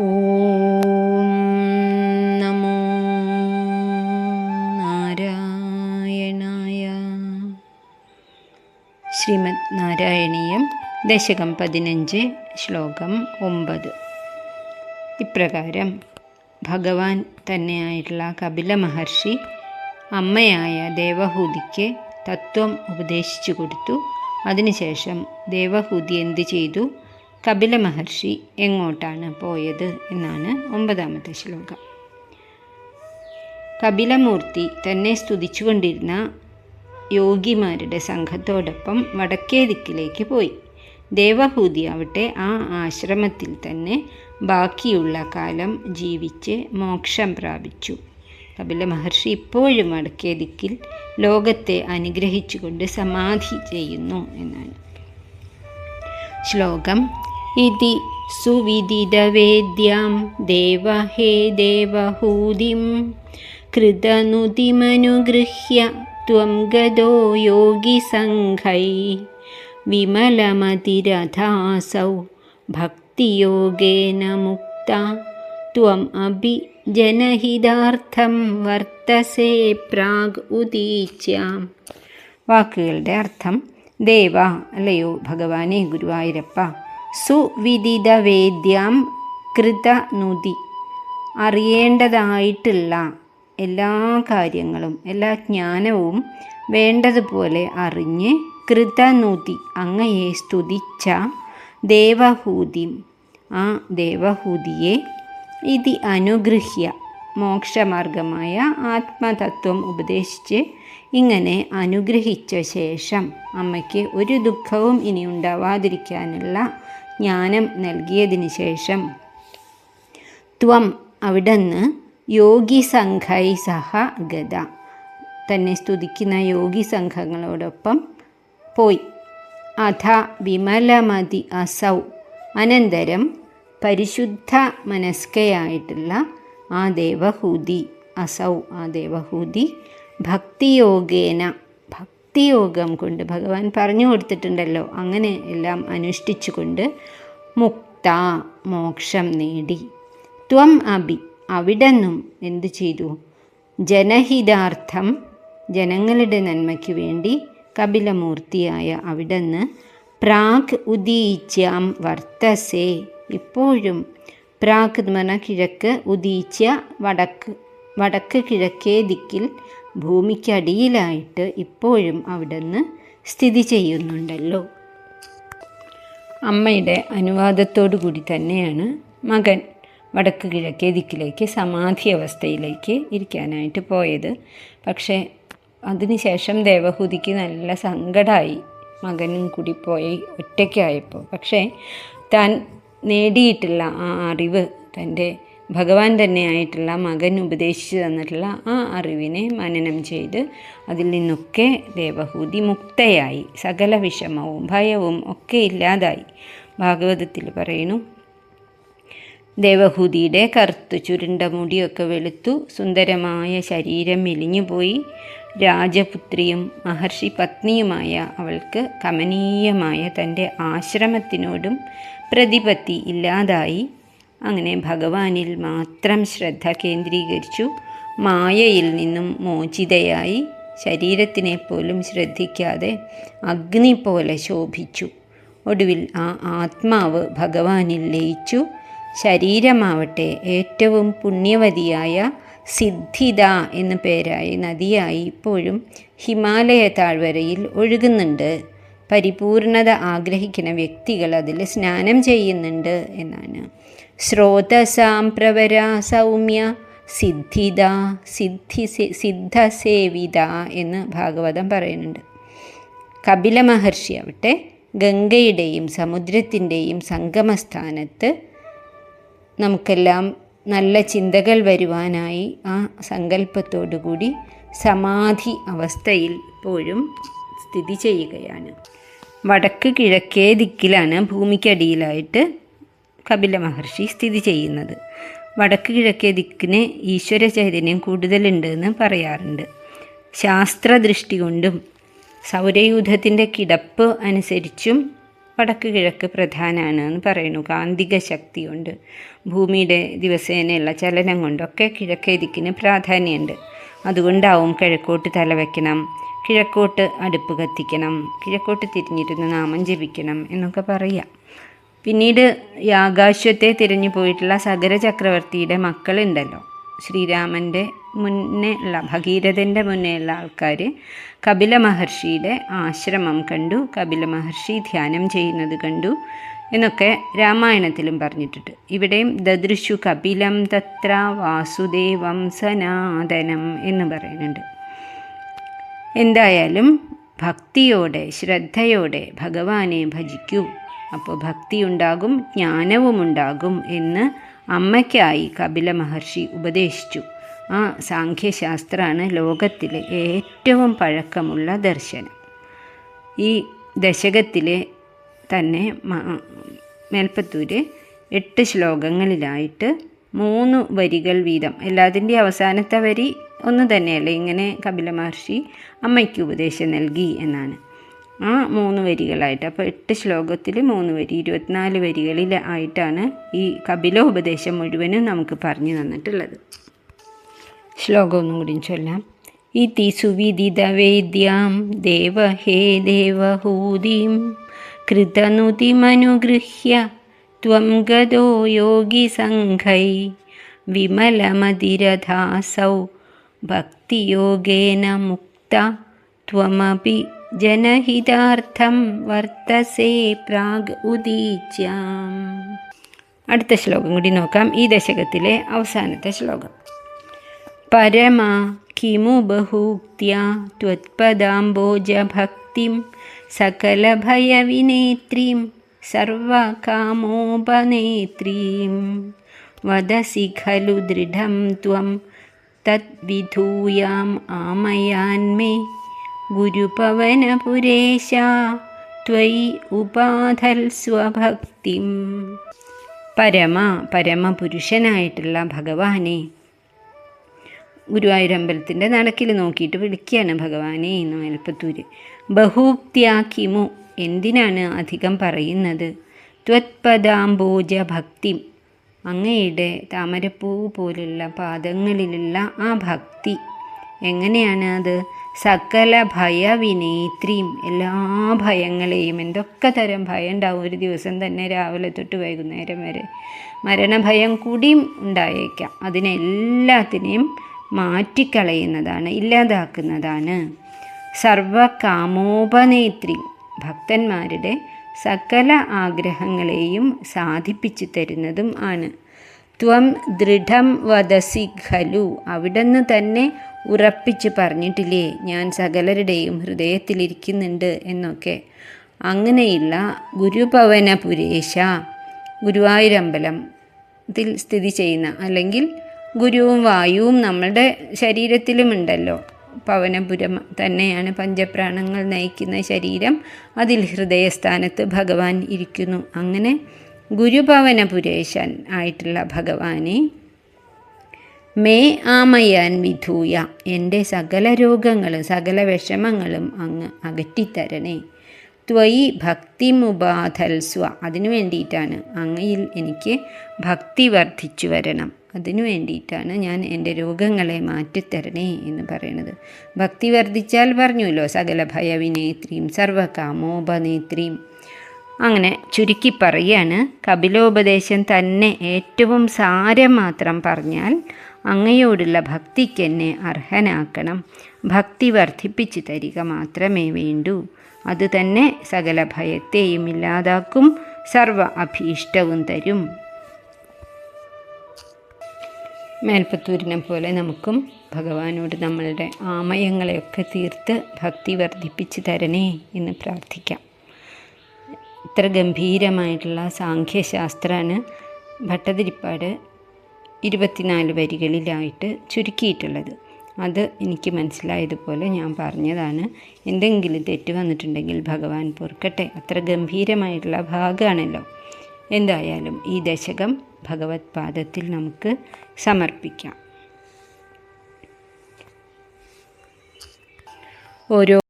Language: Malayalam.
ഓം നമോ നാരായണായ. ശ്രീമദ് നാരായണീയം ദശകം പതിനഞ്ച് ശ്ലോകം ഒമ്പത്. ഇപ്രകാരം ഭഗവാൻ തന്നെയായിട്ടുള്ള കപില മഹർഷി അമ്മയായ ദേവഹൂതിക്ക് തത്വം ഉപദേശിച്ചു കൊടുത്തു. അതിനുശേഷം ദേവഹൂതി എന്ത് ചെയ്തു? കപില മഹർഷി എങ്ങോട്ടാണ് പോയത് എന്നാണ് ഒമ്പതാമത്തെ ശ്ലോകം. കപിലമൂർത്തി തന്നെ സ്തുതിച്ചുകൊണ്ടിരുന്ന യോഗിമാരുടെ സംഘത്തോടൊപ്പം വടക്കേ ദിക്കിലേക്ക് പോയി. ദേവഹൂതി ആവട്ടെ ആ ആശ്രമത്തിൽ തന്നെ ബാക്കിയുള്ള കാലം ജീവിച്ച് മോക്ഷം പ്രാപിച്ചു. കപില മഹർഷി ഇപ്പോഴും വടക്കേ ദിക്കിൽ ലോകത്തെ അനുഗ്രഹിച്ചുകൊണ്ട് സമാധി ചെയ്യുന്നു എന്നാണ്. ശ്ലോകം ഇതി सुविदिदवेद्यां ദേവ ഹേ ദേവഹൂതിം. കൃതനുതിമനുഗൃഹ്യ. ത്വം ഗതോ യോഗിസംഘൈ വിമലമതിരഥാസൗ. ഭക്തിയോഗേന മുക്ത. ത്വം അഭി ജനഹിതാർത്ഥം വർത്തസേ പ്രാഗ് ഉദീച്യാം. വാക്കുകളുടെ അർത്ഥം ദേവ അല്ലയോ ഭഗവാനെ ഗുരുവായൂരപ്പ. സുവിദിതവേദ്യാം കൃതനുതി. അറിയേണ്ടതായിട്ടുള്ള എല്ലാ കാര്യങ്ങളും എല്ലാ ജ്ഞാനവും വേണ്ടതുപോലെ അറിഞ്ഞ് കൃതനുതി അങ്ങയെ സ്തുതിച്ച ദേവഹൂതി ആ ദേവഹൂതിയെ ഇതി അനുഗൃഹ്യ മോക്ഷമാർഗമായ ആത്മതത്വം ഉപദേശിച്ച് ഇങ്ങനെ അനുഗ്രഹിച്ച ശേഷം അമ്മയ്ക്ക് ഒരു ദുഃഖവും ഇനി ഉണ്ടാവാതിരിക്കാനുള്ള ജ്ഞാനം നൽകിയതിന് ശേഷം ത്വം അവിടുന്ന് യോഗി സംഘൈ സഹ ഗത തന്നെ സ്തുതിക്കുന്ന യോഗി സംഘങ്ങളോടൊപ്പം പോയി. അഥ വിമലമതി അസൗ. അനന്തരം പരിശുദ്ധ മനസ്കയായിട്ടുള്ള ആ ദേവഹൂതി അസൗ ആ ദേവഹൂതി ഭക്തിയോഗേന ഭക്തിയോഗം കൊണ്ട് ഭഗവാൻ പറഞ്ഞു കൊടുത്തിട്ടുണ്ടല്ലോ. അങ്ങനെ എല്ലാം അനുഷ്ഠിച്ചുകൊണ്ട് മുക്ത മോക്ഷം നേടി. ത്വം അഭി അവിടെന്നും എന്തു ചെയ്തു? ജനഹിതാർത്ഥം ജനങ്ങളുടെ നന്മയ്ക്ക് വേണ്ടി കപിലമൂർത്തിയായ അവിടുന്ന് പ്രാഗ് ഉദീച്യാം വർത്തസേ. ഇപ്പോഴും എന്ന് പറഞ്ഞാൽ കിഴക്ക് ഉദീച്ച വടക്ക് വടക്ക് കിഴക്കേ ദിക്കിൽ ഭൂമിക്കടിയിലായിട്ട് ഇപ്പോഴും അവിടുന്ന് സ്ഥിതി ചെയ്യുന്നുണ്ടല്ലോ. അമ്മയുടെ അനുവാദത്തോടു കൂടി തന്നെയാണ് മകൻ വടക്ക് കിഴക്കേ ദിക്കിലേക്ക് സമാധി അവസ്ഥയിലേക്ക് ഇരിക്കാനായിട്ട് പോയത്. പക്ഷേ അതിനുശേഷം ദേവഹൂതിക്ക് നല്ല സങ്കടമായി മകനും കൂടി പോയി ഒറ്റയ്ക്കായപ്പോൾ. പക്ഷേ താൻ നേടിയിട്ടുള്ള ആ അറിവ് തന്റെ ഭഗവാൻ തന്നെയായിട്ടുള്ള മകൻ ഉപദേശിച്ചു തന്നിട്ടുള്ള ആ അറിവിനെ മനനം ചെയ്ത് അതിൽ നിന്നൊക്കെ ദേവഹൂതി മുക്തയായി. സകല വിഷമവും ഭയവും ഒക്കെ ഇല്ലാതായി. ഭാഗവതത്തിൽ പറയുന്നു ദേവഹൂതിയുടെ കറുത്തു ചുരുണ്ട മുടിയൊക്കെ വെളുത്തു സുന്ദരമായ ശരീരം മെലിഞ്ഞുപോയി. രാജപുത്രിയും മഹർഷി പത്നിയുമായ അവൾക്ക് കമനീയമായ തന്റെ ആശ്രമത്തിനോടും പ്രതിപത്തി ഇല്ലാതായി. അങ്ങനെ ഭഗവാനിൽ മാത്രം ശ്രദ്ധ കേന്ദ്രീകരിച്ചു. മായയിൽ നിന്നും മോചിതയായി ശരീരത്തിനെ പോലും ശ്രദ്ധിക്കാതെ അഗ്നി പോലെ ശോഭിച്ചു. ഒടുവിൽ ആ ആത്മാവ് ഭഗവാനിൽ ലയിച്ചു. ശരീരമാവട്ടെ ഏറ്റവും പുണ്യവതിയായ സിദ്ധിത എന്ന പേരായ നദിയായി ഇപ്പോഴും ഹിമാലയ താഴ്വരയിൽ ഒഴുകുന്നുണ്ട്. പരിപൂർണത ആഗ്രഹിക്കുന്ന വ്യക്തികൾ അതിൽ സ്നാനം ചെയ്യുന്നുണ്ട് എന്നാണ്. സ്രോതസാം പ്രവര സൗമ്യ സിദ്ധിത സിദ്ധി സിദ്ധസേവിത എന്ന് ഭാഗവതം പറയുന്നുണ്ട്. കപില മഹർഷി ആവട്ടെ ഗംഗയുടെയും സമുദ്രത്തിന്റെയും സംഗമസ്ഥാനത്ത് നമുക്കെല്ലാം നല്ല ചിന്തകൾ വരുവാനായി ആ സങ്കല്പത്തോടുകൂടി സമാധി അവസ്ഥയിൽ പോലും സ്ഥിതി ചെയ്യുകയാണ്. വടക്ക് കിഴക്കേ ദിക്കിലാണ് ഭൂമിക്കടിയിലായിട്ട് കപില മഹർഷി സ്ഥിതി ചെയ്യുന്നത്. വടക്ക് കിഴക്കേ ദിക്കിന് ഈശ്വര ചൈതന്യം കൂടുതലുണ്ട് എന്ന് പറയാറുണ്ട്. ശാസ്ത്രദൃഷ്ടി കൊണ്ടും സൗരയൂഥത്തിന്റെ കിടപ്പ് അനുസരിച്ചും വടക്ക് കിഴക്ക് പ്രധാനമാണ് എന്ന് പറയുന്നു. കാന്തിക ശക്തി കൊണ്ട് ഭൂമിയുടെ ദിവസേനയുള്ള ചലനം കൊണ്ടൊക്കെ കിഴക്കേ ദിക്കിന് പ്രാധാന്യമുണ്ട്. അതുകൊണ്ടാവും കിഴക്കോട്ട് തലവെക്കണം കിഴക്കോട്ട് അടുപ്പ് കത്തിക്കണം കിഴക്കോട്ട് തിരിഞ്ഞിരുന്ന് നാമം ജപിക്കണം എന്നൊക്കെ പറയാം. പിന്നീട് ഈ ആകാശത്തെ തിരഞ്ഞു പോയിട്ടുള്ള സഗര ചക്രവർത്തിയുടെ മക്കളുണ്ടല്ലോ. ശ്രീരാമന്റെ മുന്നേ ഉള്ള ഭഗീരഥന്റെ മുന്നേ ഉള്ള ആൾക്കാർ കപില മഹർഷിയുടെ ആശ്രമം കണ്ടു കപില മഹർഷി ധ്യാനം ചെയ്യുന്നത് കണ്ടു എന്നൊക്കെ രാമായണത്തിലും പറഞ്ഞിട്ടുണ്ട്. ഇവിടെയും ദദൃശു കപിലം തത്ര വാസുദേവം സനാതനം എന്ന് പറയുന്നുണ്ട്. എന്തായാലും ഭക്തിയോടെ ശ്രദ്ധയോടെ ഭഗവാനെ ഭജിക്കൂ. അപ്പോൾ ഭക്തിയുണ്ടാകും ജ്ഞാനവുമുണ്ടാകും എന്ന് അമ്മയ്ക്കായി കപില മഹർഷി ഉപദേശിച്ചു. ആ സാഖ്യശാസ്ത്രമാണ് ലോകത്തിലെ ഏറ്റവും പഴക്കമുള്ള ദർശനം. ഈ ദശകത്തിലെ തന്നെ മേൽപ്പത്തൂര് എട്ട് ശ്ലോകങ്ങളിലായിട്ട് മൂന്ന് വരികൾ വീതം. എല്ലാത്തിന്റെ അവസാനത്തെ വരി ഒന്ന് തന്നെയല്ലേ? ഇങ്ങനെ കപില മഹർഷി അമ്മയ്ക്ക് ഉപദേശം നൽകി എന്നാണ്. ആ മൂന്ന് വരികളായിട്ട്. അപ്പോൾ എട്ട് ശ്ലോകത്തിൽ മൂന്ന് വരി ഇരുപത്തിനാല് വരികളിൽ ആയിട്ടാണ് ഈ കപില ഉപദേശം മുഴുവനും നമുക്ക് പറഞ്ഞു തന്നിട്ടുള്ളത്. ശ്ലോകം ഒന്നും കൂടി ചൊല്ലാം. ഇതി സുവിദിതവേദ്യാം ദേവഹേ ദേവഹൂതിം കൃതനുതിമനുഗൃഹ്യ ത്വം ഗതോ യോഗിസംഘൈ വിമലമതിരഥാസൗ ഭക്തിയോഗേന മുക്ത ത്വമപി ജനഹിതാർത്ഥം വർത്തസേ പ്രാഗ് ഉദീച്ചാം അടുത്ത ശ്ലോകം കൂടി നോക്കാം. ഈ ദശകത്തിലെ അവസാനത്തെ ശ്ലോകം. പരമ കിമു ബഹൂക്ത്യ ത്വത്പദാംബോജഭക്തിം സകലഭയവിനേത്രീം സർവകാമോപനേത്രീം. വദസി ഖലു ദൃഢം ത്വം തദ്വിധൂയാം ആമയാന്മേ ഗുരുപവനപുരേശ ത്വയി ഉപാധൽ സ്വഭക്തിം. പരമ പരമപുരുഷനായിട്ടുള്ള ഭഗവാനെ. ഗുരുവായൂരമ്പലത്തിന്റെ നടക്കിൽ നോക്കിയിട്ട് വിളിക്കുകയാണ് ഭഗവാനെ എന്ന് മേൽപ്പത്തൂര് ബഹൂക്തിയാക്കിമു എന്തിനാണ് അധികം പറയുന്നത്? ത്വത്പദാംബോജ ഭക്തി അങ്ങയുടെ താമരപ്പൂ പോലുള്ള പാദങ്ങളിലുള്ള ആ ഭക്തി എങ്ങനെയാണ് അത്? സകല ഭയവിനേത്രിയും എല്ലാ ഭയങ്ങളെയും എന്തൊക്കെ തരം ഭയം ഉണ്ടാവും ഒരു ദിവസം തന്നെ രാവിലെ തൊട്ട് വൈകുന്നേരം വരെ. മരണഭയം കൂടിയും ഉണ്ടായേക്കാം. അതിനെല്ലാത്തിനെയും മാറ്റിക്കളയുന്നതാണ് ഇല്ലാതാക്കുന്നതാണ്. സർവകാമോപനേത്രി ഭക്തന്മാരുടെ സകല ആഗ്രഹങ്ങളെയും സാധിപ്പിച്ചു തരുന്നതും ആണ്. ത്വം ദൃഢം വദസി ഖലു അവിടുന്ന് തന്നെ ഉറപ്പിച്ച് പറഞ്ഞിട്ടില്ലേ ഞാൻ സകലരുടെയും ഹൃദയത്തിലിരിക്കുന്നുണ്ട് എന്നൊക്കെ. അങ്ങനെയുള്ള ഗുരുഭവന പുരേശ ഗുരുവായൂരമ്പലത്തിൽ സ്ഥിതി ചെയ്യുന്ന അല്ലെങ്കിൽ ഗുരുവും വായുവും നമ്മളുടെ ശരീരത്തിലുമുണ്ടല്ലോ. പവനപുരം തന്നെയാണ് പഞ്ചപ്രാണങ്ങൾ നയിക്കുന്ന ശരീരം. അതിൽ ഹൃദയസ്ഥാനത്ത് ഭഗവാൻ ഇരിക്കുന്നു. അങ്ങനെ ഗുരുഭവനപുരേശൻ ആയിട്ടുള്ള ഭഗവാനെ മേ ആമയാൻ വിധൂയ എന്റെ സകല രോഗങ്ങളും സകല വിഷമങ്ങളും അങ്ങ് അകറ്റിത്തരണേ. ത്വയി ഭക്തിമുപാധൽസ്വ അതിനു വേണ്ടിയിട്ടാണ് അങ്ങയിൽ എനിക്ക് ഭക്തി വർദ്ധിച്ചു വരണം. അതിനു വേണ്ടിയിട്ടാണ് ഞാൻ എന്റെ രോഗങ്ങളെ മാറ്റിത്തരണേ എന്ന് പറയുന്നത്. ഭക്തി വർദ്ധിച്ചാൽ പറഞ്ഞുല്ലോ സകല ഭയവിനേത്രിയും സർവകാമോപനേത്രിയും. അങ്ങനെ ചുരുക്കി പറയാണ് കപിലോപദേശം തന്നെ ഏറ്റവും സാരം മാത്രം പറഞ്ഞാൽ അങ്ങയോടുള്ള ഭക്തിക്കെന്നെ അർഹനാക്കണം. ഭക്തി വർദ്ധിപ്പിച്ചു തരിക മാത്രമേ വേണ്ടൂ. അതുതന്നെ സകല ഭയത്തെയും ഇല്ലാതാക്കും സർവ അഭീഷ്ടവും തരും. മേൽപ്പത്തൂരിനെ പോലെ നമുക്കും ഭഗവാനോട് നമ്മളുടെ ആമയങ്ങളെയൊക്കെ തീർത്ത് ഭക്തി വർദ്ധിപ്പിച്ച് തരണേ എന്ന് പ്രാർത്ഥിക്കാം. ഇത്ര ഗംഭീരമായിട്ടുള്ള സാഖ്യശാസ്ത്രമാണ് ഭട്ടതിരിപ്പാട് ഇരുപത്തിനാല് വരികളിലായിട്ട് ചുരുക്കിയിട്ടുള്ളത്. അത് എനിക്ക് മനസ്സിലായതുപോലെ ഞാൻ പറഞ്ഞതാണ്. എന്തെങ്കിലും തെറ്റ് വന്നിട്ടുണ്ടെങ്കിൽ ഭഗവാൻ പൊറുക്കട്ടെ. അത്ര ഗംഭീരമായിട്ടുള്ള ഭാഗമാണല്ലോ. എന്തായാലും ഈ ദശകം ഭഗവത് പാദത്തിൽ നമുക്ക് സമർപ്പിക്കാം. ഓരോ